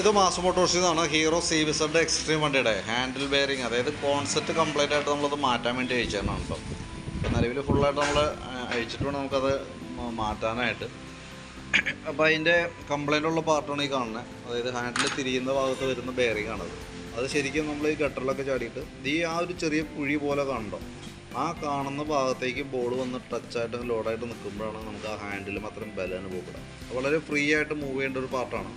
ഇത് മാസ് മോട്ടോഴ്സിൽ നിന്നാണ് ഹീറോ സി വിസഡ് എക്സ്ട്രീം വണ്ടിയുടെ ഹാൻഡിൽ ബെയറിങ് അതായത് കോൺസെപ്റ്റ് കംപ്ലീറ്റ് ആയിട്ട് നമ്മളത് മാറ്റാൻ വേണ്ടി അയച്ചതാണ് അപ്പോൾ നിലവിൽ ഫുള്ളായിട്ട് നമ്മൾ അയച്ചിട്ട് വേണം നമുക്കത് മാറ്റാനായിട്ട്. അപ്പോൾ അതിന്റെ കംപ്ലൈന്റ് ഉള്ള പാർട്ടാണ് ഈ കാണുന്നത് അതായത് ഹാൻഡിൽ തിരിയുന്ന ഭാഗത്ത് വരുന്ന ബെയറിംഗ് ആണത് അത്. ശരിക്കും നമ്മൾ ഈ ഗട്ടറിലൊക്കെ ചാടിയിട്ട് ഈ ആ ഒരു ചെറിയ കുഴി പോലെ കാണണ്ടോ ആ കാണുന്ന ഭാഗത്തേക്ക് ബോൾ വന്ന് ടച്ചായിട്ട് ലോഡായിട്ട് നിൽക്കുമ്പോഴാണ് നമുക്ക് ആ ഹാൻഡിൽ മാത്രം ബലം അനുഭവപ്പെടുക. വളരെ ഫ്രീ ആയിട്ട് മൂവ് ചെയ്യേണ്ട ഒരു പാർട്ടാണ്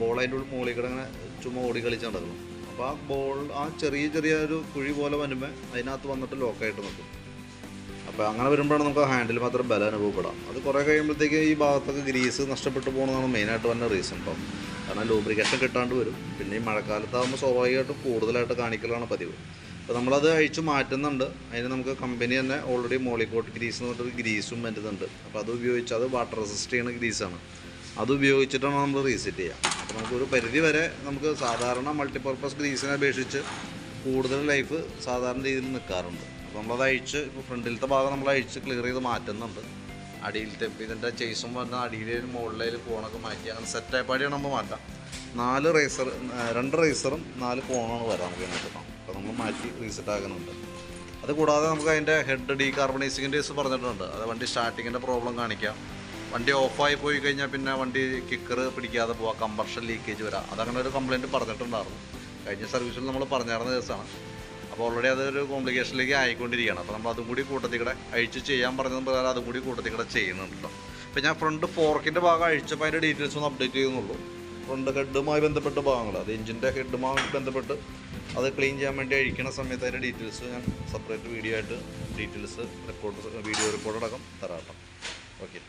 ബോൾ അതിന്റെ ഉള്ളിൽ മുകളിൽ കൂടെ അങ്ങനെ ചുമ്മാ ഓടി കളിച്ച് നടക്കണം അപ്പോൾ ആ ബോൾ ആ ചെറിയ ചെറിയ ഒരു കുഴി പോലെ വരുമ്പോൾ അതിനകത്ത് വന്നിട്ട് ലോക്കായിട്ട് നിൽക്കും അപ്പോൾ അങ്ങനെ വരുമ്പോഴാണ് നമുക്ക് ഹാൻഡിൽ മാത്രം ബലം അനുഭവപ്പെടാം. അത് കുറേ കഴിയുമ്പോഴത്തേക്ക് ഈ ഭാഗത്തൊക്കെ ഗ്രീസ് നഷ്ടപ്പെട്ടു പോകുന്നതാണ് മെയിനായിട്ട് വന്ന റീസൺ കേട്ടോ കാരണം ലൂബ്രിക്കേഷൻ കിട്ടാണ്ട് വരും. പിന്നെ ഈ മഴക്കാലത്താകുമ്പോൾ സ്വാഭാവികമായിട്ടും കൂടുതലായിട്ട് കാണിക്കലാണ് പതിവ്. അപ്പോൾ നമ്മളത് അഴിച്ചു മാറ്റുന്നുണ്ട്. അതിന് നമുക്ക് കമ്പനി തന്നെ ഓൾറെഡി മോളിക്കോട്ട് ഗ്രീസ് എന്ന് പറഞ്ഞിട്ടൊരു ഗ്രീസും വരുന്നുണ്ട് അപ്പോൾ അത് ഉപയോഗിച്ച് അത് വാട്ടർ റെസിസ്റ്റ് ചെയ്യുന്ന ഗ്രീസാണ്. അത് ഉപയോഗിച്ചിട്ടാണ് നമ്മൾ റീസെറ്റ് ചെയ്യുക. അപ്പോൾ നമുക്കൊരു പരിധി വരെ നമുക്ക് സാധാരണ മൾട്ടിപ്പർപ്പസ് ഗ്രീസിനെ അപേക്ഷിച്ച് കൂടുതൽ ലൈഫ് സാധാരണ രീതിയിൽ നിൽക്കാറുണ്ട്. അപ്പോൾ നമ്മളത് അഴിച്ച് ഇപ്പോൾ ഫ്രണ്ടിലത്തെ ഭാഗം നമ്മൾ അഴിച്ച് ക്ലിയർ ചെയ്ത് മാറ്റുന്നുണ്ട്. അടിയിലത്തെ ഇതിന്റെ ചേസും പറഞ്ഞാൽ അടിയിലും മുകളിലും കോണൊക്കെ മാറ്റി അങ്ങനെ സെറ്റായപ്പാടിയാണ് നമ്മൾ മാറ്റാം. നാല് റേസർ രണ്ട് റേസറും നാല് കോണാണ് വരാൻ നമുക്ക് അപ്പോൾ നമ്മൾ മാറ്റി റീസെറ്റ് ആക്കുന്നുണ്ട്. അത് കൂടാതെ നമുക്ക് അതിന്റെ ഹെഡ് ഡീ കാർബണൈസിങ്ങിന്റെ കേസ് പറഞ്ഞിട്ടുണ്ട്. അത് വണ്ടി സ്റ്റാർട്ടിങ്ങിന്റെ പ്രോബ്ലം കാണിക്കാം. വണ്ടി ഓഫായി പോയി കഴിഞ്ഞാൽ പിന്നെ വണ്ടി കിക്കർ പിടിക്കാതെ പോവാം കമ്പർഷൻ ലീക്കേജ് വരാം. അതങ്ങനെ ഒരു കംപ്ലയിന്റ് പറഞ്ഞിട്ടുണ്ടായിരുന്നു. കഴിഞ്ഞ സർവീസിൽ നമ്മൾ പറഞ്ഞായിരുന്ന കേസാണ് അപ്പോൾ ഓൾറെഡി അതൊരു കോംപ്ലിക്കേഷനിലേക്ക് ആയിക്കൊണ്ടിരിക്കുകയാണ്. അപ്പോൾ നമ്മൾ അതും കൂടി കൂട്ടത്തിൽ കൂടെ അഴിച്ച് ചെയ്യാൻ പറഞ്ഞത് പ്രകാരം അതും കൂടി കൂട്ടത്തിൽ കൂടെ ചെയ്യുന്നുണ്ട് കേട്ടോ അപ്പോൾ ഞാൻ ഫ്രണ്ട് ഫോർക്കിന്റെ ഭാഗം അഴിച്ചപ്പോൾ അതിന്റെ ഡീറ്റെയിൽസ് ഒന്ന് അപ്ഡേറ്റ് ചെയ്യുന്നുള്ളൂ. ഫ്രണ്ട് ഹെഡുമായി ബന്ധപ്പെട്ട ഭാഗങ്ങൾ അത് എഞ്ചിന്റെ ഹെഡുമായി ബന്ധപ്പെട്ട് അത് ക്ലീൻ ചെയ്യാൻ വേണ്ടി അഴിക്കുന്ന സമയത്ത് അതിന്റെ ഡീറ്റെയിൽസ് ഞാൻ സെപ്പറേറ്റ് വീഡിയോ ആയിട്ട് ഡീറ്റെയിൽസ് റെക്കോർഡ് വീഡിയോ റിപ്പോർട്ട് അടക്കം തരാം ഓക്കെ